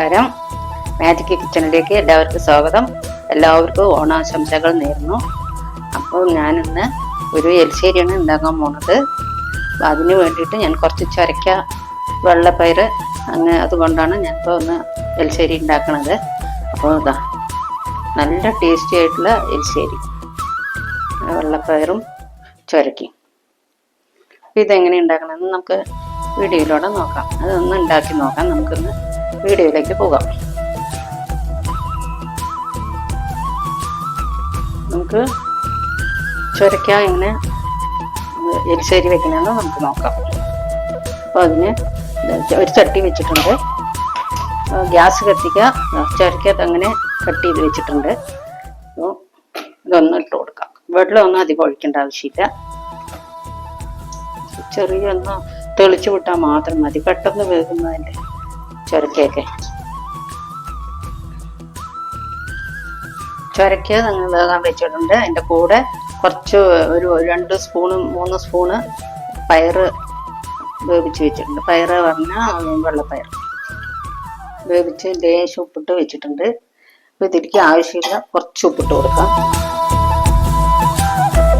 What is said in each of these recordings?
നമസ്കാരം. മാജിക് കിച്ചണിലേക്ക് എല്ലാവർക്കും സ്വാഗതം. എല്ലാവർക്കും ഓണാശംസകൾ നേരുന്നു. അപ്പോൾ ഞാനിന്ന് ഒരു എലിശ്ശേരിയാണ് ഉണ്ടാക്കാൻ പോണത്. അപ്പം അതിന് വേണ്ടിയിട്ട് ഞാൻ കുറച്ച് ചൊരക്ക വെള്ളപ്പയർ അങ്ങനെ അതുകൊണ്ടാണ് ഞാൻ ഇപ്പോൾ ഒന്ന് എലിശ്ശേരി ഉണ്ടാക്കണത്. അപ്പോൾ ഇതാ നല്ല ടേസ്റ്റി ആയിട്ടുള്ള എലിശ്ശേരി വെള്ളപ്പയറും ചൊരക്കയും. അപ്പോൾ ഇതെങ്ങനെ ഉണ്ടാക്കണമെന്ന് നമുക്ക് വീഡിയോയിലൂടെ നോക്കാം. അതൊന്ന് ഉണ്ടാക്കി നോക്കാം. നമുക്കൊന്ന് വീഡിയോയിലേക്ക് പോകാം. നമുക്ക് ചുരക്ക എങ്ങനെ എരിശ്ശേരി വെക്കണമെന്ന് നമുക്ക് നോക്കാം. അപ്പോൾ അതിന് ഒരു ചട്ടി വെച്ചിട്ടുണ്ട്. ഗ്യാസ് കത്തിക്കുക ചുരക്ക അങ്ങനെ കട്ട് ചെയ്ത് വെച്ചിട്ടുണ്ട്. അപ്പോൾ ഇതൊന്ന് ഇട്ട് കൊടുക്കാം. വെള്ളമൊന്നും അധികം ഒഴിക്കേണ്ട ആവശ്യമില്ല. ചെറിയൊന്ന് തെളിച്ചു വിട്ടാൽ മാത്രം മതി. പെട്ടെന്ന് വേകുന്നതല്ലേ ചുരക്കയൊക്കെ. ചുരക്ക നിങ്ങൾ വേകാൻ വെച്ചിട്ടുണ്ട്. അതിന്റെ കൂടെ കുറച്ച് ഒരു രണ്ട് സ്പൂണ് മൂന്ന് സ്പൂണ് പയറ് വേവിച്ച് വെച്ചിട്ടുണ്ട്. പയറ് പറഞ്ഞാൽ വെള്ളപ്പയർ. വേവിച്ച് ലേശം ഉപ്പിട്ട് വെച്ചിട്ടുണ്ട്. അപ്പോൾ ഇതിലേക്ക് ആവശ്യമില്ല കുറച്ച് ഉപ്പിട്ട് കൊടുക്കാം.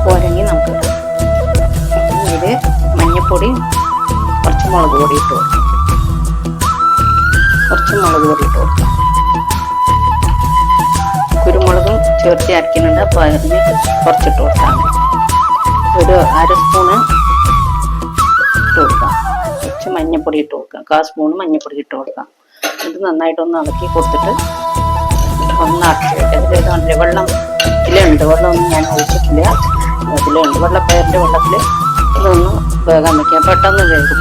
പോരെങ്കിൽ നമുക്ക്. ഇതിൽ മഞ്ഞൾപ്പൊടി കുറച്ച് മുളക് പൊടി ഇട്ട് കൊടുക്കാം. കുറച്ച് മുളക് പൊടി ഇട്ട് കൊടുക്കാം. കുരുമുളകും ചേർത്ത് അരക്കുന്നുണ്ട് അപ്പോൾ അതിന് കുറച്ചിട്ട് കൊടുക്കാം ഒരു അര സ്പൂണ് ഇട്ട് കൊടുക്കാം. കുറച്ച് മഞ്ഞൾപ്പൊടി ഇട്ട് കൊടുക്കാം. കാ സ്പൂണ് മഞ്ഞൾപ്പൊടി ഇട്ട് കൊടുക്കാം. ഇത് നന്നായിട്ടൊന്ന് ഇളക്കി കൊടുത്തിട്ട് ഒന്ന് അടച്ച് വെക്കാം. ഇതിൽ വെള്ളം ഇതിലുണ്ട്. വെള്ളമൊന്നും ഞാൻ ഒഴിച്ചിട്ടില്ല. ഇതിലുണ്ട്. വെള്ളപ്പയറിന്റെ വെള്ളത്തിൽ ഇതൊന്ന് വേകാൻ വയ്ക്കാം പെട്ടെന്ന് വേകും.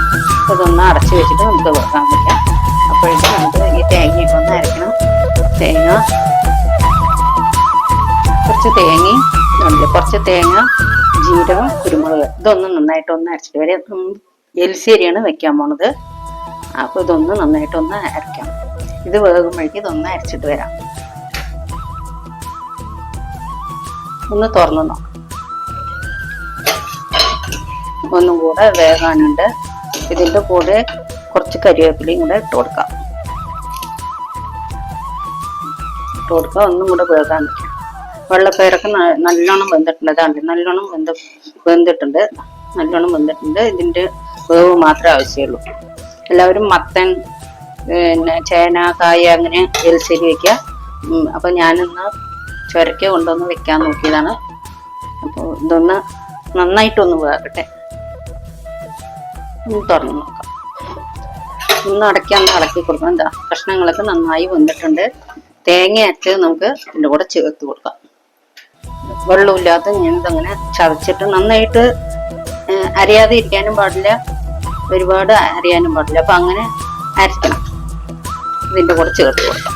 ഇതൊന്ന് അടച്ച് വെച്ചിട്ട് നമുക്ക് വേകാൻ വെക്കാം. അപ്പോഴേക്കും നമുക്ക് ഈ തേങ്ങയൊക്കെ ഒന്ന് അരക്കണം. തേങ്ങ. കുറച്ച് തേങ്ങയും കുറച്ച് തേങ്ങ ജീരകം കുരുമുളക്. ഇതൊന്ന് നന്നായിട്ട് ഒന്ന് അരച്ചിട്ട് വരെ എലിശ്ശേരിയാണ് വെക്കാൻ പോണത്. അപ്പോൾ ഇതൊന്ന് നന്നായിട്ടൊന്ന് അരക്കാം ഇത് വേകുമ്പോഴേക്കും ഇതൊന്ന് അരച്ചിട്ട് വരാം. ഒന്ന് തുറന്നു നോക്കാം. ഒന്നും കൂടെ വേകാനുണ്ട്. ഇതിന്റെ കൂടെ കുറച്ച് കരിവേപ്പിലയും കൂടെ ഇട്ട് കൊടുക്കാം. ഇട്ട് കൊടുക്കുക ഒന്നും കൂടെ വേകാൻ വെള്ളപ്പയറൊക്കെ നല്ലോണം വെന്തിട്ടുണ്ട്. അതാണ്ട് നല്ലോണം വെന്ത വെന്തിട്ടുണ്ട്. നല്ലോണം വെന്തിട്ടുണ്ട്. ഇതിന്റെ വേവ് മാത്രമേ ആവശ്യമുള്ളൂ. എല്ലാവരും മത്തൻ പിന്നെ ചേന കായ അങ്ങനെ എലിശ്ശേരി വെക്കുക. അപ്പോൾ ഞാനിന്ന് ചുരക്ക കൊണ്ടൊന്ന് വെക്കാൻ നോക്കിയതാണ്. അപ്പോൾ ഇതൊന്ന് നന്നായിട്ടൊന്ന് വേകട്ടെ തുറന്ന് നോക്കാം. ഒന്ന് അടക്കാൻ ഒന്ന് ഇളക്കി കൊടുക്കണം. എന്താ? കഷ്ണങ്ങളൊക്കെ നന്നായി വന്നിട്ടുണ്ട്. തേങ്ങ അരച്ച് നമുക്ക് ഇതിന്റെ കൂടെ ചേർത്ത് കൊടുക്കാം. വെള്ളമില്ലാത്ത ഞാനിതങ്ങനെ ചതച്ചിട്ട് നന്നായിട്ട് അരയാതെ ഇരിക്കാനും പാടില്ല. ഒരുപാട് അരയാനും പാടില്ല. അപ്പൊ അങ്ങനെ അരക്കണം ഇതിന്റെ കൂടെ ചേർത്ത് കൊടുക്കാം.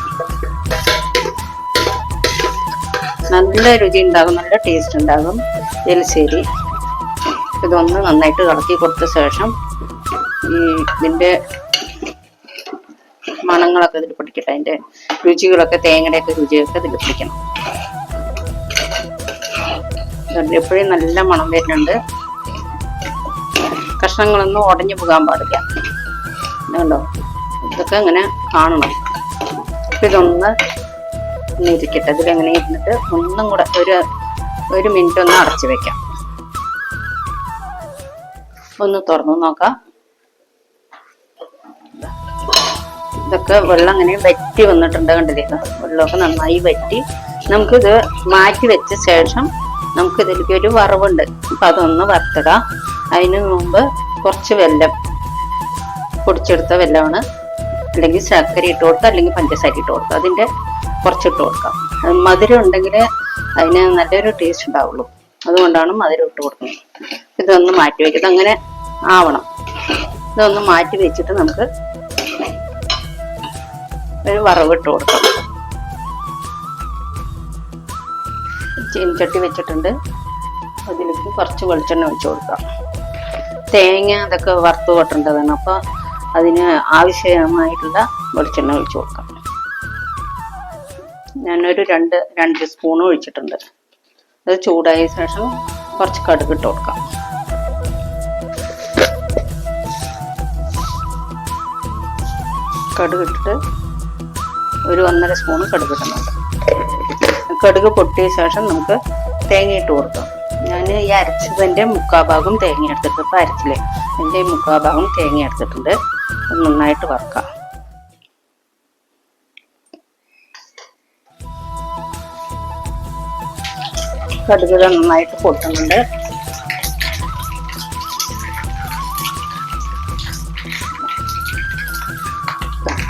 നല്ല രുചി ഉണ്ടാകും. നല്ല ടേസ്റ്റ് ഉണ്ടാകും. എലിശ്ശേരി. ഇതൊന്ന് നന്നായിട്ട് ഇളക്കി കൊടുത്ത ശേഷം ഈ ഇതിന്റെ മണങ്ങളൊക്കെ ഇതിൽ പിടിക്കട്ടെ അതിന്റെ രുചികളൊക്കെ തേങ്ങയുടെയൊക്കെ രുചിയൊക്കെ ഇതിൽ പിടിക്കണം എപ്പോഴും നല്ല മണം വരുന്നുണ്ട്. കഷ്ണങ്ങളൊന്നും ഉടഞ്ഞു പോകാൻ പാടില്ല. ണ്ടോ ഇതൊക്കെ ഇങ്ങനെ കാണണം. അപ്പൊ ഇതൊന്ന് ഇരിക്കട്ടെ. ഇതിലെങ്ങനെ ഇരുന്നിട്ട് ഒന്നും കൂടെ ഒരു ഒരു മിനിറ്റ് ഒന്ന് അടച്ചു വെക്കാം. ഒന്ന് തുറന്നു നോക്കാം. ഇതൊക്കെ വെള്ളം അങ്ങനെ വറ്റി വന്നിട്ടുണ്ട് കണ്ടില്ലേ? വെള്ളമൊക്കെ നന്നായി വറ്റി. നമുക്കിത് മാറ്റി വെച്ച ശേഷം നമുക്ക് ഇതിലേക്ക് ഒരു വറവുണ്ട്. അപ്പൊ അതൊന്ന് വറുത്തിടാം. അതിന് മുമ്പ് കുറച്ച് വെല്ലം പൊടിച്ചെടുത്ത വെല്ലമാണ്. അല്ലെങ്കിൽ ശർക്കര ഇട്ട് കൊടുക്കുക അല്ലെങ്കിൽ പഞ്ചസാര ഇട്ട് കൊടുക്കുക അതിന്റെ കുറച്ചിട്ട് കൊടുക്കാം. മധുരം ഉണ്ടെങ്കിൽ അതിന് നല്ലൊരു ടേസ്റ്റ് ഉണ്ടാവുള്ളൂ. അതുകൊണ്ടാണ് മധുരം ഇട്ട് കൊടുക്കുന്നത്. ഇതൊന്ന് മാറ്റി വയ്ക്കുന്നത് അങ്ങനെ ആവണം. ഇതൊന്ന് മാറ്റി വെച്ചിട്ട് നമുക്ക് ഒരു വറവിട്ട് കൊടുക്കും. ചീനിച്ചട്ടി വെച്ചിട്ടുണ്ട്. അതിലേക്ക് കുറച്ച് വെളിച്ചെണ്ണ ഒഴിച്ചു കൊടുക്കാം. തേങ്ങ അതൊക്കെ വറുത്ത് കൊട്ടേണ്ടതാണ്. അപ്പോൾ അതിന് ആവശ്യമായിട്ടുള്ള വെളിച്ചെണ്ണ ഒഴിച്ചു കൊടുക്കാം. ഞാനൊരു രണ്ട് രണ്ട് സ്പൂൺ ഒഴിച്ചിട്ടുണ്ട്. അത് ചൂടായ ശേഷം കുറച്ച് കടുക് ഇട്ട് കൊടുക്കാം. കടുക് ഇട്ടിട്ട് ഒരു ഒന്നര സ്പൂൺ കടുക് ഇടുന്നുണ്ട്. കടുക് പൊട്ടിയ ശേഷം നമുക്ക് തേങ്ങ ഇട്ട് കൊടുക്കാം. ഞാൻ ഈ അരച്ചതിന്റെ മുക്കാഭാഗം തേങ്ങ എടുത്തിട്ട് ഇപ്പം അരച്ചില്ലേ? അതിന്റെ മുക്കാഭാഗം തേങ്ങ എടുത്തിട്ടുണ്ട്. നന്നായിട്ട് വറക്കാം. കടുക് നന്നായിട്ട് പൊട്ടുന്നുണ്ട്.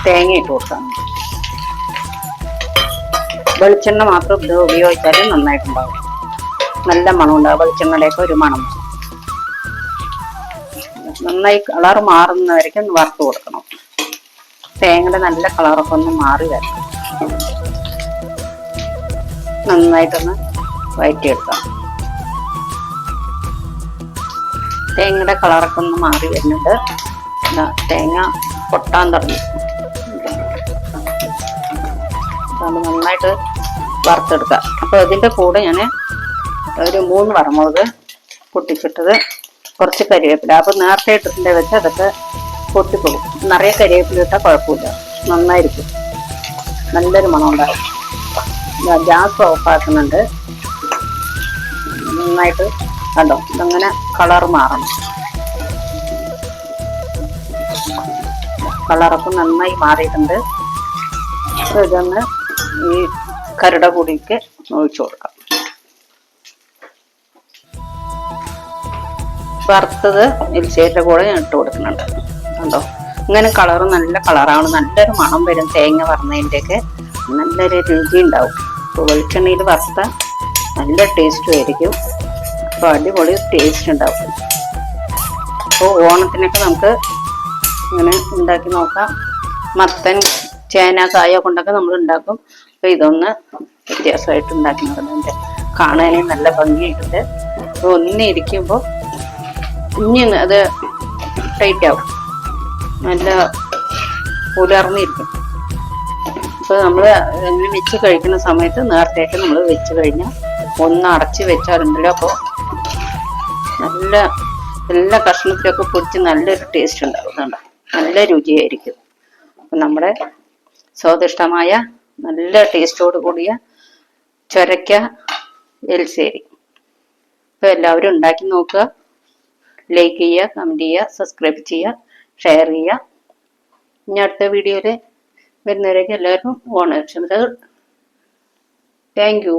തേങ്ങ ഇട്ട് കൊടുക്കാം. വെളിച്ചെണ്ണ മാത്രം ഇത് ഉപയോഗിച്ചാൽ നന്നായിട്ടുണ്ടാവും. നല്ല മണം ഉണ്ടാവും വെളിച്ചെണ്ണയുടെയൊക്കെ ഒരു മണം. നന്നായി കളർ മാറുന്നവരേക്കും ഒന്ന് വറുത്ത് കൊടുക്കണം. തേങ്ങയുടെ നല്ല കളറൊക്കെ ഒന്ന് മാറി വരണം. നന്നായിട്ടൊന്ന് വയറ്റിയെടുക്കാം. തേങ്ങയുടെ കളറൊക്കെ ഒന്ന് മാറി വരുന്നുണ്ട്. തേങ്ങ പൊട്ടാൻ തുടങ്ങി. നന്നായിട്ട് വറുത്തെടുക്കുക. അപ്പോൾ ഇതിന്റെ കൂടെ ഞാൻ ഒരു മൂന്ന് വറമുളക് പൊട്ടിച്ചിട്ടത് കുറച്ച് കരിവേപ്പില. അപ്പോൾ നേരത്തെ ഇട്ടിട്ടുണ്ട് വെച്ച് അതൊക്കെ പൊട്ടിപ്പോകും. നിറയെ കരിവേപ്പില ഇട്ടാൽ കുഴപ്പമില്ല. നന്നായിരിക്കും. നല്ലൊരു മണം ഉണ്ടാകും. ഗ്യാസ് ഓഫാക്കുന്നുണ്ട് നന്നായിട്ട് കണ്ടോ? ഇതങ്ങനെ കളർ മാറണം. കളറൊക്കെ നന്നായി മാറിയിട്ടുണ്ട്. ഇതൊന്ന് ഈ കരുട പൊടിക്ക് ഒഴിച്ചു കൊടുക്കാം. വറുത്തത് എലിശേരിയുടെ കൂടെ ഞാൻ ഇട്ട് കൊടുക്കുന്നുണ്ട്. കണ്ടോ? ഇങ്ങനെ കളറ് നല്ല കളറാണ് നല്ലൊരു മണം വരും തേങ്ങ വറന്നതിന്റെയൊക്കെ നല്ലൊരു രുചി ഉണ്ടാവും. അപ്പോൾ വെളിച്ചെണ്ണയിൽ വറുത്ത നല്ല ടേസ്റ്റും ആയിരിക്കും. അപ്പോൾ അടിപൊളി ടേസ്റ്റ് ഉണ്ടാവും. അപ്പോൾ ഓണത്തിനൊക്കെ നമുക്ക് ഇങ്ങനെ ഉണ്ടാക്കി നോക്കാം. മത്തൻ ചേന കായ കൊണ്ടൊക്കെ നമ്മൾ ഉണ്ടാക്കും. അപ്പോൾ ഇതൊന്ന് വ്യത്യാസമായിട്ട് ഉണ്ടാക്കി നോക്കുന്നുണ്ട് കാണാനേ നല്ല ഭംഗിയായിട്ടുണ്ട്. അപ്പോൾ ഒന്നിനെ ഇരിക്കുമ്പോൾ അത് ടൈറ്റ് ആവും. നല്ല പുലർന്നിരിക്കും. അപ്പോൾ നമ്മൾ ഇങ്ങനെ വെച്ച് കഴിക്കുന്ന സമയത്ത് നേരത്തെയൊക്കെ നമ്മൾ വെച്ച് കഴിഞ്ഞാൽ ഒന്ന് അടച്ച് വെച്ചാലുണ്ടല്ലോ. അപ്പോൾ നല്ല എല്ലാ കഷ്ണത്തിലൊക്കെ പൊടിച്ച് നല്ലൊരു ടേസ്റ്റ് ഉണ്ടാവും. അതുകൊണ്ട് നല്ല രുചിയായിരിക്കും. അപ്പം നമ്മുടെ സ്വാദിഷ്ടമായ നല്ല ടേസ്റ്റോട് കൂടിയ ചൊരക്ക എൽസേരി. അപ്പോൾ എല്ലാവരും ഉണ്ടാക്കി നോക്കുക. ലൈക്ക് ചെയ്യുക കമന്റ് ചെയ്യുക സബ്സ്ക്രൈബ് ചെയ്യുക ഷെയർ ചെയ്യുക. ഇനി അടുത്ത വീഡിയോയിൽ വരുന്നവരേക്ക് എല്ലാവർക്കും ഓണാശംസകൾ. Thank you